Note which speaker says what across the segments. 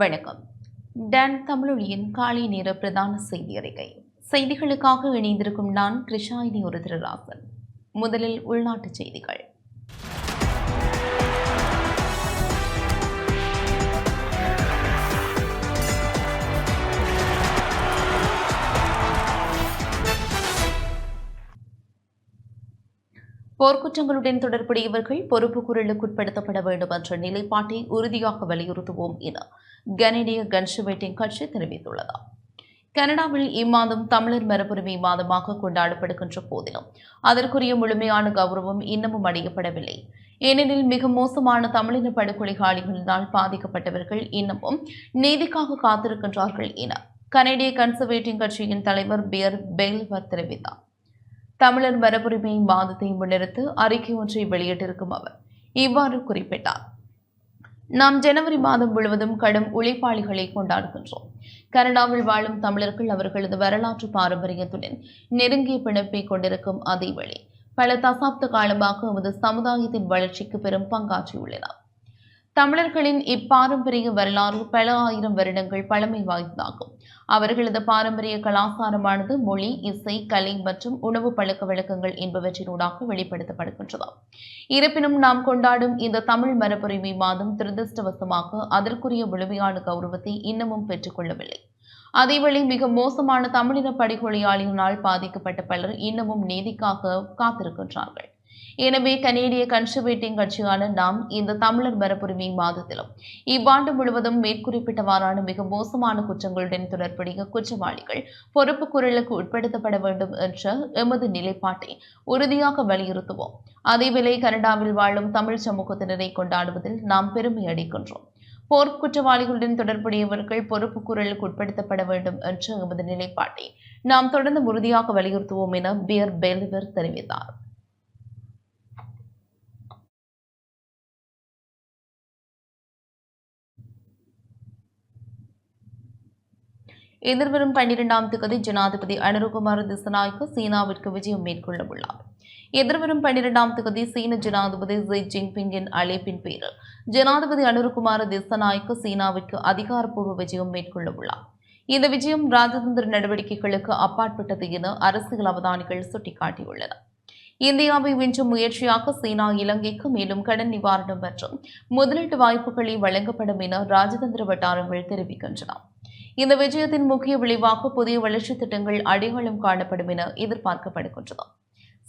Speaker 1: வணக்கம் டன் தமிழொழியின் காலை நேர பிரதான செய்தி அறிக்கை செய்திகளுக்காக இணைந்திருக்கும் நான் கிருஷாயினி ஒரு திருராசன் முதலில் உள்நாட்டு செய்திகள் போர்க்குற்றங்களுடன் தொடர்புடையவர்கள் பொறுப்புக்குரலுக்குட்படுத்தப்பட வேண்டும் என்ற நிலைப்பாட்டை உறுதியாக வலியுறுத்துவோம் என கனேடிய கன்சுமேட்டிங் கட்சி தெரிவித்துள்ளது கனடாவில் இம்மாதம் தமிழர் மரபுரிமை மாதமாக கொண்டாடப்படுகின்ற போதிலும் அதற்குரிய முழுமையான கௌரவம் இன்னமும் அடையப்படவில்லை ஏனெனில் மிக மோசமான தமிழின படுகொலைகாலிகளினால் பாதிக்கப்பட்டவர்கள் இன்னமும் நீதிக்காக காத்திருக்கின்றார்கள் என கனேடிய கன்சர்வேட்டிங் கட்சியின் தலைவர் பியர் பெயில்வர் தெரிவித்தார் தமிழர் மரபுரிமை மாதத்தை முன்னிறுத்து அறிக்கை ஒன்றை வெளியிட்டிருக்கும் அவர் இவ்வாறு குறிப்பிட்டார் நாம் ஜனவரி மாதம் முழுவதும் கடும் உழைப்பாளிகளை கொண்டாடுகின்றோம் கனடாவில் வாழும் தமிழர்கள் அவர்களது வரலாற்று பாரம்பரியத்துடன் நெருங்கிய பிணைப்பை கொண்டிருக்கும் அதே வழி பல தசாப்த காலமாக அவரது சமுதாயத்தின் வளர்ச்சிக்கு பெரும் பங்காற்றியுள்ளனர் தமிழர்களின் இப்பாரம்பரிய வரலாறு பல ஆயிரம் வருடங்கள் பழமை வாய்ந்ததாகும் அவர்களது பாரம்பரிய கலாச்சாரமானது மொழி இசை கலை மற்றும் உணவு பழக்க வழக்கங்கள் என்பவற்றினூடாக வெளிப்படுத்தப்படுகின்றது இருப்பினும் நாம் கொண்டாடும் இந்த தமிழ் மரபுரிமை மாதம் துரதிருஷ்டவசமாக அதற்குரிய முழுமையான கௌரவத்தை இன்னமும் பெற்றுக்கொள்ளவில்லை அதேவேளை மிக மோசமான தமிழின படுகொலையாளியினால் பாதிக்கப்பட்ட பலர் இன்னமும் நீதிக்காக காத்திருக்கின்றார்கள் எனவே கனேடிய கன்சர்வேட்டிவ் கட்சியான நாம் இந்த தமிழர் மரபுரிமை மாதத்திலும் இவ்வாண்டு முழுவதும் மேற்குறிப்பிட்டவாறான மிக மோசமான குற்றங்களுடன் தொடர்புடைய குற்றவாளிகள் பொறுப்பு குரலுக்கு உட்படுத்தப்பட வேண்டும் என்ற எமது நிலைப்பாட்டை உறுதியாக வலியுறுத்துவோம் அதேவேளை கனடாவில் வாழும் தமிழ் சமூகத்தினரை கொண்டாடுவதில் நாம் பெருமை அடைக்கின்றோம் போர் குற்றவாளிகளுடன் தொடர்புடையவர்கள் பொறுப்பு குரலுக்கு உட்படுத்தப்பட வேண்டும் என்ற எமது நிலைப்பாட்டை நாம் தொடர்ந்து உறுதியாக வலியுறுத்துவோம் என பியர் பெல்வர் தெரிவித்தார் எதிர்வரும் பன்னிரெண்டாம் தேதி ஜனாதிபதி அனுரகுமார் திசநாய்க்கு சீனாவிற்கு விஜயம் மேற்கொள்ள உள்ளார் எதிர்வரும் பன்னிரெண்டாம் தேதி சீன ஜனாதிபதி ஜி ஜின்பிங்கின் அழைப்பின் பேரில் ஜனாதிபதி அனுரகுமார் திசநாய்க்கு சீனாவிற்கு அதிகாரப்பூர்வ விஜயம் மேற்கொள்ள உள்ளார் இந்த விஜயம் ராஜதந்திர நடவடிக்கைகளுக்கு அப்பாற்பட்டது என அரசியல் அவதானிகள் சுட்டிக்காட்டியுள்ளன இந்தியாவை வென்றும் முயற்சியாக சீனா இலங்கைக்கு மேலும் கடன் நிவாரணம் மற்றும் முதலீட்டு வாய்ப்புகளை வழங்கப்படும் என ராஜதந்திர வட்டாரங்கள் தெரிவிக்கின்றன இந்த விஜயத்தின் முக்கிய விளைவாக புதிய வளர்ச்சி திட்டங்கள் அடையாளம் காணப்படும் என எதிர்பார்க்கப்படுகின்றது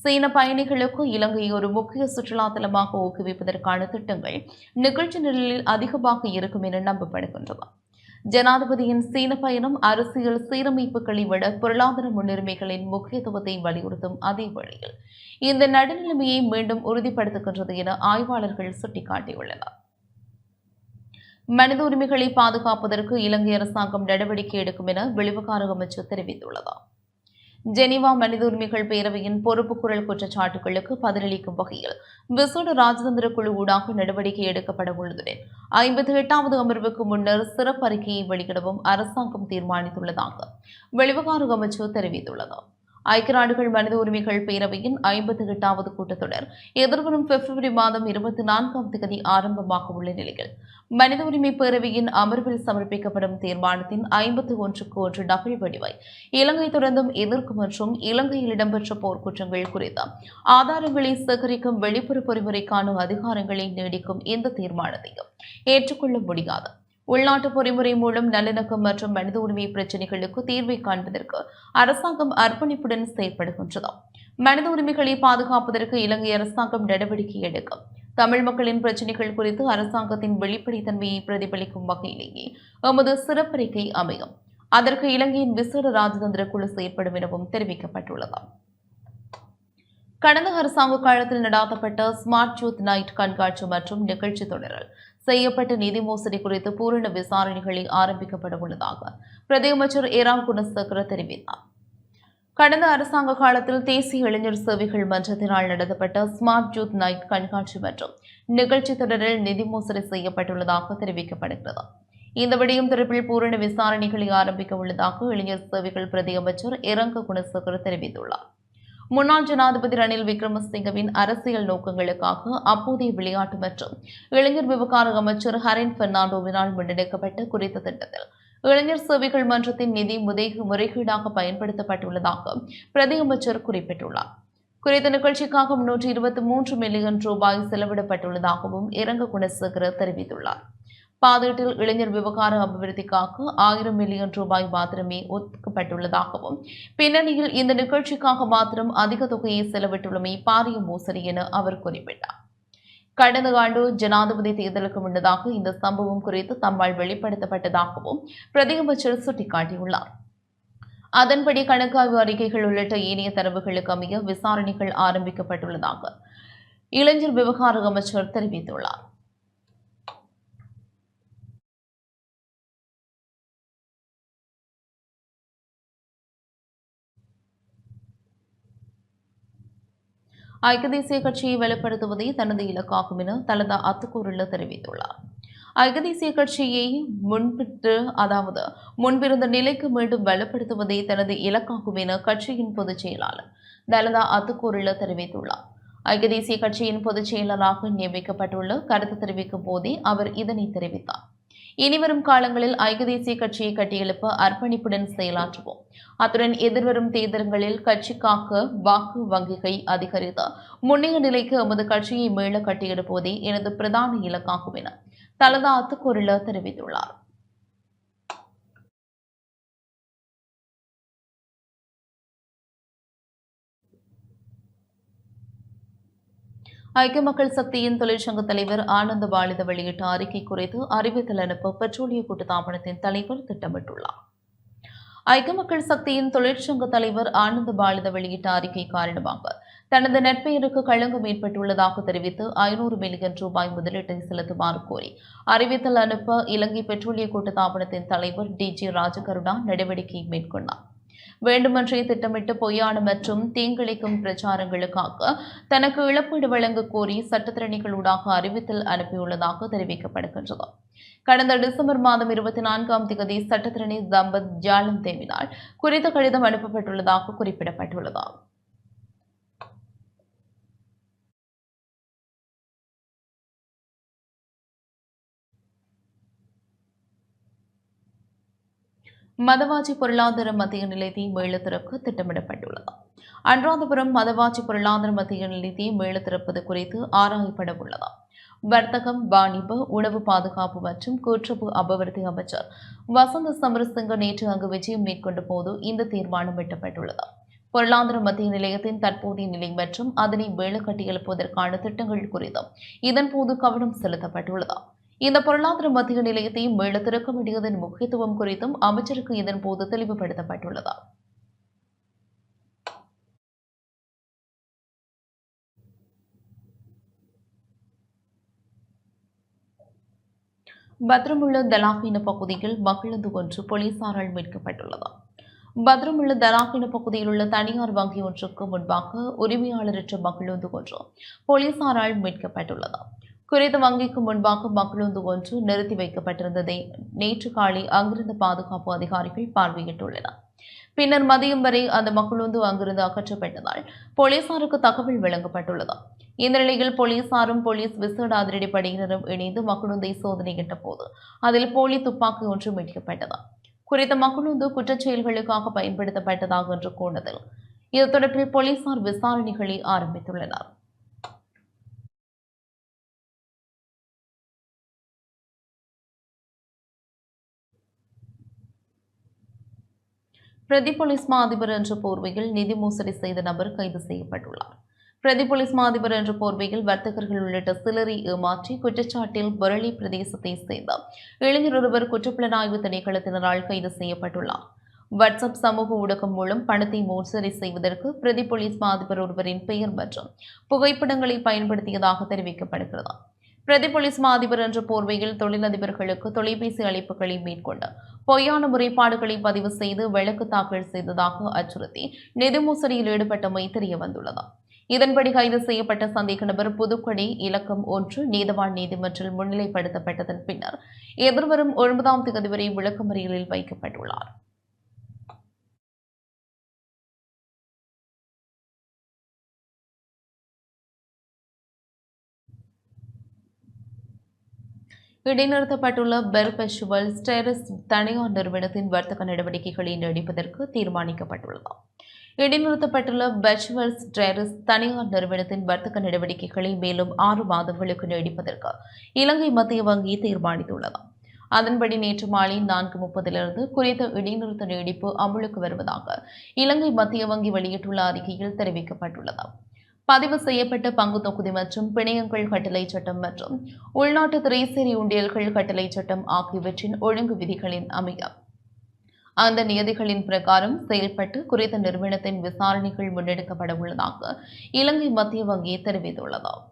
Speaker 1: சீன பயணிகளுக்கு இலங்கையை ஒரு முக்கிய சுற்றுலா தலமாக ஊக்குவிப்பதற்கான திட்டங்கள் நிகழ்ச்சி நிலையில் அதிகமாக இருக்கும் என நம்பப்படுகின்றது ஜனாதிபதியின் சீன பயணம் அரசியல் சீரமைப்புகளை விட பொருளாதார முன்னுரிமைகளின் முக்கியத்துவத்தை வலியுறுத்தும் அதே வழியில் இந்த நடுநிலைமையை மீண்டும் உறுதிப்படுத்துகின்றது என ஆய்வாளர்கள் சுட்டிக்காட்டியுள்ளனர் மனித உரிமைகளை பாதுகாப்பதற்கு இலங்கை அரசாங்கம் நடவடிக்கை எடுக்கும் என வெளிவகார அமைச்சர் தெரிவித்துள்ளது ஜெனிவா மனித உரிமைகள் பேரவையின் பொறுப்பு குரல் குற்றச்சாட்டுகளுக்கு பதிலளிக்கும் வகையில் விசேட ராஜதந்திர குழு ஊடாக நடவடிக்கை எடுக்கப்பட உள்ளதுடன் ஐம்பத்தி எட்டாவது அமர்வுக்கு முன்னர் சிறப்பு அறிக்கையை வெளியிடவும் அரசாங்கம் தீர்மானித்துள்ளதாக வெளிவகார அமைச்சர் தெரிவித்துள்ளது ஐக்கிய நாடுகள் மனித உரிமைகள் பேரவையின் ஐம்பத்தி எட்டாவது கூட்டத்தொடர் எதிர்வரும் பிப்ரவரி மாதம் இருபத்தி நான்காம் தேதி ஆரம்பமாக உள்ள நிலையில் மனித உரிமை பேரவையின் அமர்வில் சமர்ப்பிக்கப்படும் தீர்மானத்தின் ஐம்பத்தி ஒன்றுக்கு ஒன்று நகல் வடிவை இலங்கை தொடர்ந்தும் எதிர்க்கு மற்றும் இலங்கையில் இடம்பெற்ற போர்க்குற்றங்கள் குறித்த ஆதாரங்களை சேகரிக்கும் வெளிப்புற பொறிமுறைக்கான அதிகாரங்களை நீடிக்கும் இந்த தீர்மானத்தையும் ஏற்றுக்கொள்ள முடியாது உள்நாட்டு பொறிமுறை மூலம் நல்லிணக்கம் மற்றும் மனித உரிமை பிரச்சினைகளுக்கு தீர்வை காண்பதற்கு அரசாங்கம் அர்ப்பணிப்புடன் செயற்படுகின்றது மனித உரிமைகளை பாதுகாப்பதற்கு இலங்கை அரசாங்கம் நடவடிக்கை எடுக்கும் தமிழ் மக்களின் பிரச்சினைகள் குறித்து அரசாங்கத்தின் வெளிப்படைத்தன்மையை பிரதிபலிக்கும் வகையிலேயே எமது சிறப்பறிக்கை அமையும் அதற்கு இலங்கையின் விசேட ராஜதந்திர குழு செயற்படும் எனவும் தெரிவிக்கப்பட்டுள்ளது கடந்த அரசாங்க காலத்தில் நடாத்தப்பட்ட ஸ்மார்ட் ஜூத் நைட் கண்காட்சி மற்றும் நிகழ்ச்சி தொடரில் செய்யப்பட்ட நிதி மோசடி குறித்து பூரண விசாரணைகளை ஆரம்பிக்கப்பட உள்ளதாக பிரதமர் ஏராம் குணசேகர தெரிவித்தார் கடந்த அரசாங்க காலத்தில் தேசிய இளைஞர் சேவைகள் மன்றத்தினால் நடத்தப்பட்ட ஸ்மார்ட் ஜூத் நைட் கண்காட்சி மற்றும் நிகழ்ச்சி தொடரில் நிதி மோசடி செய்யப்பட்டுள்ளதாக தெரிவிக்கப்படுகிறது இந்த விடயம் தொடர்பில் பூரண விசாரணைகளை ஆரம்பிக்க உள்ளதாக இளைஞர் சேவைகள் பிரதி அமைச்சர் இரங்க குணசேகர் தெரிவித்துள்ளார் முன்னாள் ஜனாதிபதி ரணில் விக்ரமசிங்கவின் அரசியல் நோக்கங்களுக்காக அப்போதைய விளையாட்டு மற்றும் இளைஞர் விவகார அமைச்சர் ஹரின் பெர்னாண்டோவினால் முன்னெடுக்கப்பட்ட குறித்த திட்டத்தில் இளைஞர் சேவைகள் மன்றத்தின் நிதி முதைகு முறைகேடாக பயன்படுத்தப்பட்டுள்ளதாக பிரதியமைச்சர் குறிப்பிட்டுள்ளார் குறித்த நிகழ்ச்சிக்காக முன்னூற்றி இருபத்தி மூன்று மில்லியன் ரூபாய் செலவிடப்பட்டுள்ளதாகவும் இரங்க குணசேகர தெரிவித்துள்ளார் பாதீட்டில் இளைஞர் விவகார அபிவிருத்திக்காக ஆயிரம் மில்லியன் ரூபாய் மாத்திரமே ஒதுக்கப்பட்டுள்ளதாகவும் பின்னணியில் இந்த நிகழ்ச்சிக்காக மாத்திரம் அதிக தொகையை செலவிட்டுள்ளமை பாரிய மோசடி என அவர் குறிப்பிட்டார் கடந்த ஆண்டு ஜனாதிபதி தேர்தலுக்கு முன்னதாக இந்த சம்பவம் குறித்து தம்மால் வெளிப்படுத்தப்பட்டதாகவும் பிரதியமைச்சர் சுட்டிக்காட்டியுள்ளார் அதன்படி கணக்காய்வு அறிக்கைகள் உள்ளிட்ட ஏனைய தரவுகளுக்கு அமைய விசாரணைகள் ஆரம்பிக்கப்பட்டுள்ளதாக இளைஞர் விவகார அமைச்சர் தெரிவித்துள்ளார் ஐக்கிய தேசிய கட்சியை வலுப்படுத்துவதே தனது இலக்காகும் என தலதா அத்துக்கூறில் தெரிவித்துள்ளார் ஐக்கிய தேசிய கட்சியை முன்பிட்டு அதாவது முன்பிருந்த நிலைக்கு மீண்டும் வலுப்படுத்துவதே தனது இலக்காகும் என கட்சியின் பொதுச் செயலாளர் தலதா அத்துக்கூறில் தெரிவித்துள்ளார் ஐக்கிய தேசிய கட்சியின் பொதுச் செயலராக நியமிக்கப்பட்டுள்ள கருத்து தெரிவிக்கும் போதே அவர் இதனை தெரிவித்தார் இனிவரும் காலங்களில் ஐக்கிய தேசிய கட்சியை கட்டியெழுப்ப அர்ப்பணிப்புடன் செயலாற்றுவோம் அத்துடன் எதிர்வரும் தேர்தல்களில் கட்சிக்காக வாக்கு வங்கிகை அதிகரித்து முன்னைய நிலைக்கு எமது கட்சியை மீள கட்டியெழுப்புவதே எனது பிரதான இலக்காகும் என தலதா அத்துக்குரல தெரிவித்துள்ளார் ஐக்கிய மக்கள் சக்தியின் தொழிற்சங்க தலைவர் ஆனந்த பாலித வெளியிட்ட அறிக்கை குறித்து அறிவித்தல் அனுப்ப பெட்ரோலிய கூட்டுத்தாபனத்தின் தலைவர் திட்டமிட்டுள்ளார் ஐக்கிய மக்கள் சக்தியின் தொழிற்சங்க தலைவர் ஆனந்த பாலித வெளியிட்ட அறிக்கை காரணமாக தனது நட்பெயருக்கு களங்கம் ஏற்பட்டுள்ளதாக தெரிவித்து ஐநூறு மில்லியன் ரூபாய் முதலீட்டை செலுத்துமாறு கோரி அறிவித்தல் அனுப்ப இலங்கை பெட்ரோலிய கூட்டுத்தாபனத்தின் தலைவர் டி ஜி ராஜகருணா நடவடிக்கை மேற்கொண்டார் வேண்டுமென்றே திட்டமிட்டு பொய்யான மற்றும் தீங்கிழைக்கும் பிரச்சாரங்களுக்காக தனக்கு இழப்பீடு வழங்க கோரி சட்டத்திரணிகளூடாக அறிவித்தல் அனுப்பியுள்ளதாக தெரிவிக்கப்படுகின்றது கடந்த டிசம்பர் மாதம் இருபத்தி நான்காம் தேதி சட்டத்திரணி தம்பத் ஜாலம் தேவினால் குறித்த கடிதம் அனுப்பப்பட்டுள்ளதாக குறிப்பிடப்பட்டுள்ளதாகும் மதவாச்சி பொருளாதார மத்திய நிலையத்தை மேல திறக்க திட்டமிடப்பட்டுள்ளது அன்றாந்தபுரம் மதவாச்சி பொருளாதார மத்திய நிலையத்தை மேல திறப்பது குறித்து ஆராயப்பட உள்ளது வர்த்தகம் வாணிபு உணவு பாதுகாப்பு மற்றும் கூட்டுறவு அபிவிருத்தி அமைச்சர் வசந்த சமரசிங்க நேற்று அங்கு விஜயம் மேற்கொண்ட போது இந்த தீர்மானம் எட்டப்பட்டுள்ளது பொருளாதார மத்திய நிலையத்தின் தற்போதைய நிலை மற்றும் அதனை வேலை கட்டி எழுப்புவதற்கான திட்டங்கள் குறித்தும் இதன்போது கவனம் செலுத்தப்பட்டுள்ளது இந்த பொருளாதார மத்திய நிலையத்தை மேல திறக்க வேண்டியதன் முக்கியத்துவம் குறித்தும் அமைச்சருக்கு இதன் போது தெளிவுபடுத்தப்பட்டுள்ளது பத்ரமுள்ள தலாகின பகுதியில் மக்களது ஒன்று போலீசாரால் மீட்கப்பட்டுள்ளது பத்ரமுள்ள தலாகின பகுதியில் உள்ள தனியார் வங்கி ஒன்றுக்கு முன்பாக உரிமையாளரற்ற மக்களது ஒன்று போலீசாரால் மீட்கப்பட்டுள்ளது குறித்து வங்கிக்கு முன்பாக மக்களுந்து ஒன்று நிறுத்தி வைக்கப்பட்டிருந்ததை நேற்று காலை அங்கிருந்த பாதுகாப்பு அதிகாரிகள் பார்வையிட்டுள்ளனர் பின்னர் மதியம் வரை அந்த மக்களுந்து அங்கிருந்து அகற்றப்பட்டதால் போலீசாருக்கு தகவல் வழங்கப்பட்டுள்ளது இந்த நிலையில் போலீசாரும் போலீஸ் விசேட அதிரடி படையினரும் இணைந்து மக்களுந்தை சோதனையிட்ட போது அதில் போலி துப்பாக்கி ஒன்று மீட்கப்பட்டது குறித்த மக்களுந்து குற்றச்செயல்களுக்காக பயன்படுத்தப்பட்டதாக என்று கூண்டதில் இது தொடர்பில் போலீசார் விசாரணைகளை ஆரம்பித்துள்ளனர் பிரதிபொலிஸ் மாதிபர் என்ற போர்வையில் நிதி மோசடி செய்த நபர் கைது செய்யப்பட்டுள்ளார் பிரதிபொலிஸ் மாதிபர் என்ற போர்வையில் வர்த்தகர்கள் உள்ளிட்ட சிலரை ஏமாற்றி குற்றச்சாட்டில் பரளி பிரதேசத்தை சேர்ந்த இளைஞர் ஒருவர் குற்றப்புலனாய்வு திணைக்களத்தினரால் கைது செய்யப்பட்டுள்ளார் வாட்ஸ்அப் சமூக ஊடகம் மூலம் பணத்தை மோசடி செய்வதற்கு பிரதிபொலிஸ் மாதிபர் ஒருவரின் பெயர் மற்றும் புகைப்படங்களை பயன்படுத்தியதாக தெரிவிக்கப்படுகிறது பிரதிபொலிஸ் மாதிபர் என்ற போர்வையில் தொழிலதிபர்களுக்கு தொலைபேசி அழைப்புகளை மேற்கொண்டு பொய்யான முறைப்பாடுகளை பதிவு செய்து வழக்கு தாக்கல் செய்ததாக அச்சுறுத்தி நிதி மோசடியில் ஈடுபட்டமை தெரியவந்துள்ளது இதன்படி கைது செய்யப்பட்ட சந்தேக நபர் புதுக்கொடி இலக்கம் ஒன்று நீதவான் நீதிமன்றில் முன்னிலைப்படுத்தப்பட்டதன் பின்னர் எதிர்வரும் ஒன்பதாம் தேதி வரை விளக்கமறியலில் வைக்கப்பட்டுள்ளார் இடைநிறுத்தப்பட்டுள்ள பெல் ஸ்டெரஸ் தனியார் நிறுவனத்தின் வர்த்தக நடவடிக்கைகளை தீர்மானிக்கப்பட்டுள்ளது இடைநிறுத்தப்பட்டுள்ள பெச்சுவல் ஸ்டெரஸ் தனியார் நிறுவனத்தின் வர்த்தக நடவடிக்கைகளை மேலும் ஆறு மாதங்களுக்கு நீடிப்பதற்கு இலங்கை மத்திய வங்கி தீர்மானித்துள்ளது அதன்படி நேற்று மாலை நான்கு முப்பதிலிருந்து குறித்த இடைநிறுத்த நீடிப்பு அமலுக்கு வருவதாக இலங்கை மத்திய வங்கி வெளியிட்டுள்ள அறிக்கையில் தெரிவிக்கப்பட்டுள்ளது பதிவு செய்யப்பட்ட பங்கு தொகுதி மற்றும் பிணையங்கள் கட்டளை சட்டம் மற்றும் உள்நாட்டு திரைசேரி உண்டியல்கள் கட்டளை சட்டம் ஆகியவற்றின் ஒழுங்கு விதிகளின் அமையம் அந்த நியதிகளின் பிரகாரம் செயல்பட்டு குறித்த நிறுவனத்தின் விசாரணைகள் முன்னெடுக்கப்பட உள்ளதாக இலங்கை மத்திய வங்கி தெரிவித்துள்ளதாகும்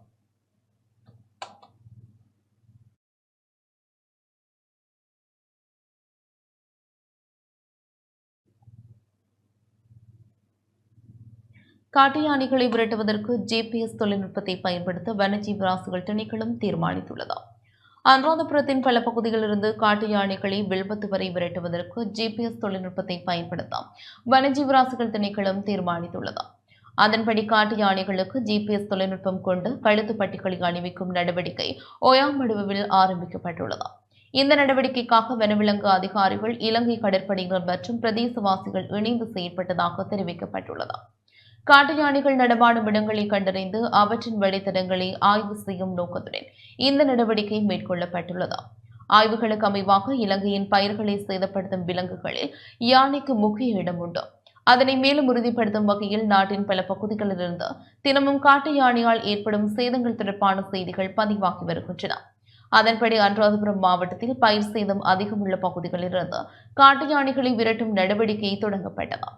Speaker 1: காட்டு யானைகளை விரட்டுவதற்கு ஜிபிஎஸ் தொழில்நுட்பத்தை பயன்படுத்த வனஜீவ் ராசுகள் திணைக்களம் தீர்மானித்துள்ளதா அனுராதபுரத்தின் பல பகுதிகளிலிருந்து காட்டு யானைகளை வில்பத்து வரை விரட்டுவதற்கு ஜிபிஎஸ் தொழில்நுட்பத்தை பயன்படுத்தாம் வனஜீவராசிகள் திணைக்களம் தீர்மானித்துள்ளதாம் அதன்படி காட்டு யானைகளுக்கு ஜிபிஎஸ் தொழில்நுட்பம் கொண்டு கழுத்து பட்டிகளை அணிவிக்கும் நடவடிக்கை ஒயாமடுவில் ஆரம்பிக்கப்பட்டுள்ளது இந்த நடவடிக்கைக்காக வனவிலங்கு அதிகாரிகள் இலங்கை கடற்படையினர் மற்றும் பிரதேசவாசிகள் இணைந்து செயல்பட்டதாக தெரிவிக்கப்பட்டுள்ளதாம் காட்டு யானைகள் நடமாடும் இடங்களை கண்டறிந்து அவற்றின் வழித்தடங்களை ஆய்வு செய்யும் நோக்கத்துடன் இந்த நடவடிக்கை மேற்கொள்ளப்பட்டுள்ளது ஆய்வுகளுக்கு அமைவாக இலங்கையின் பயிர்களை சேதப்படுத்தும் விலங்குகளில் யானைக்கு முக்கிய இடம் உண்டு அதனை மேலும் உறுதிப்படுத்தும் வகையில் நாட்டின் பல பகுதிகளிலிருந்து தினமும் காட்டு யானையால் ஏற்படும் சேதங்கள் தொடர்பான செய்திகள் பதிவாகி வருகின்றன அதன்படி அனுராதபுரம் மாவட்டத்தில் பயிர் சேதம் அதிகம் உள்ள பகுதிகளிலிருந்து காட்டு யானைகளை விரட்டும் நடவடிக்கை தொடங்கப்பட்டது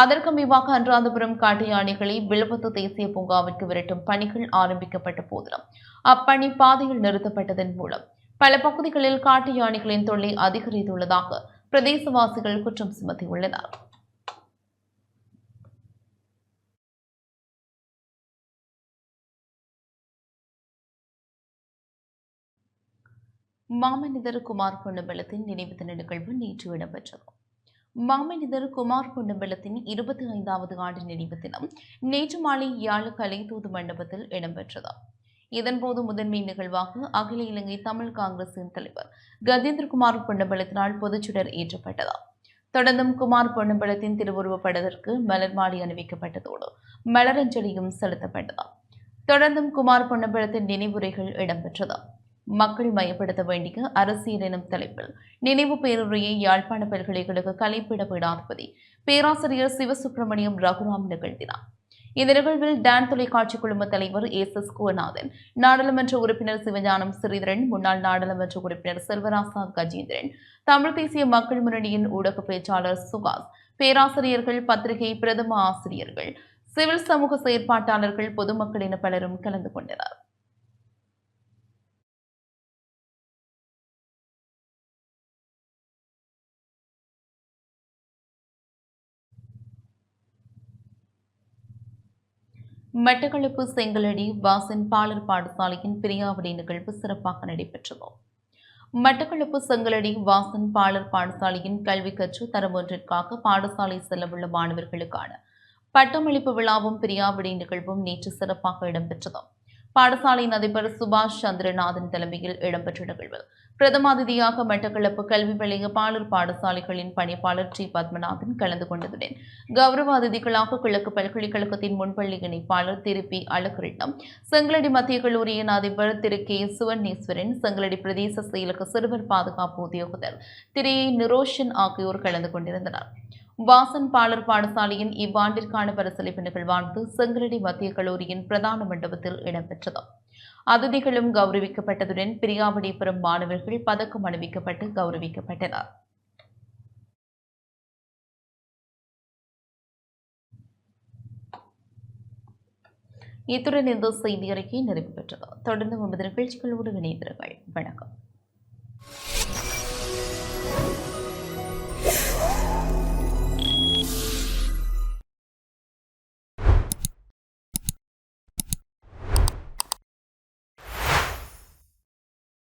Speaker 1: அதற்கு மேவாக அன்றாந்தபுரம் காட்டு யானைகளை வில்பத்து தேசிய பூங்காவிற்கு விரட்டும் பணிகள் ஆரம்பிக்கப்பட்ட போதிலும் அப்பணி பாதையில் நிறுத்தப்பட்டதன் மூலம் பல பகுதிகளில் காட்டு யானைகளின் தொல்லை அதிகரித்துள்ளதாக பிரதேசவாசிகள் குற்றம் சுமத்தியுள்ளனர் மாமனிதர் குமார் பொன்னம்பலத்தின் நினைவு தின நிகழ்வு நேற்று இடம்பெற்றது மாமனிதர் குமார் குண்டம்பலத்தின் இருபத்தி ஐந்தாவது ஆண்டு நினைவு தினம் நேற்று மாலை யாழ் தூது மண்டபத்தில் இடம்பெற்றது இதன்போது முதன்மை நிகழ்வாக அகில இலங்கை தமிழ் காங்கிரசின் தலைவர் கஜேந்திரகுமார் பொன்னம்பலத்தினால் பொதுச்சுடர் ஏற்றப்பட்டதா தொடர்ந்தும் குமார் பொன்னம்பலத்தின் திருவுருவ படத்திற்கு மலர் மாலை அணிவிக்கப்பட்டதோடு மலரஞ்சலியும் செலுத்தப்பட்டதா தொடர்ந்தும் குமார் பொன்னம்பலத்தின் நினைவுரைகள் இடம்பெற்றதா மக்களை மையப்படுத்த வேண்டிய அரசியல் எனும் தலைப்பில் நினைவு பேருரையை யாழ்ப்பாண பல்கலைக்கழக கலைப்பிட பீடாதிபதி பேராசிரியர் சிவசுப்பிரமணியம் ரகுராம் நிகழ்த்தினார் இந்த நிகழ்வில் டான் தொலைக்காட்சி குழும தலைவர் எஸ் எஸ் குவநாதன் நாடாளுமன்ற உறுப்பினர் சிவஞானம் ஸ்ரீதரன் முன்னாள் நாடாளுமன்ற உறுப்பினர் செல்வராசா கஜேந்திரன் தமிழ் தேசிய மக்கள் முன்னணியின் ஊடக பேச்சாளர் சுகாஸ் பேராசிரியர்கள் பத்திரிகை பிரதம ஆசிரியர்கள் சிவில் சமூக செயற்பாட்டாளர்கள் பொதுமக்கள் என பலரும் கலந்து கொண்டனர் மட்டக்களப்பு செங்கலடி வாசன் பாலர் பாடசாலையின் பிரியாவிடை நிகழ்வு சிறப்பாக நடைபெற்றது மட்டக்களப்பு செங்கலடி வாசன் பாலர் பாடசாலையின் கல்வி கற்று தரம் ஒன்றிற்காக பாடசாலை செல்லவுள்ள மாணவர்களுக்கான பட்டமளிப்பு விழாவும் பிரியாவிடை நிகழ்வும் நேற்று சிறப்பாக இடம்பெற்றது பாடசாலை அதிபர் சுபாஷ் சந்திரநாதன் தலைமையில் இடம்பெற்ற நிகழ்வு பிரதம அதிதியாக மட்டக்களப்பு கல்வி வலய பாலர் பாடசாலைகளின் பணிப்பாளர் ஜி பத்மநாதன் கலந்து கொண்டதுடன் கௌரவ அதிதிகளாக கிழக்கு பல்கலைக்கழகத்தின் முன்பள்ளி இணைப்பாளர் திரு பி அழகிருட்டம் செங்கலடி மத்திய கல்லூரியின் அதிபர் திரு கே சுவர்ணீஸ்வரன் செங்கலடி பிரதேச செயலக சிறுவர் பாதுகாப்பு உத்தியோகத்தர் திரு நிரோஷன் ஆகியோர் கலந்து கொண்டிருந்தனர் வாசன் பாலர் பாடசாலையின் இவ்வாண்டிற்கான பரிசளிப்பு நிகழ்வானது செங்கலடி மத்திய கல்லூரியின் பிரதான மண்டபத்தில் இடம்பெற்றது அதிதிகளும் கௌரவிக்கப்பட்டதுடன் பிரியாவடி மாணவர்கள் பதக்கம் அணிவிக்கப்பட்டு கௌரவிக்கப்பட்டனர் இத்துடன் இந்த செய்தி அறிக்கை நிறைவு பெற்றது தொடர்ந்து நமது நிகழ்ச்சிகளோடு இணைந்திருங்கள் வணக்கம்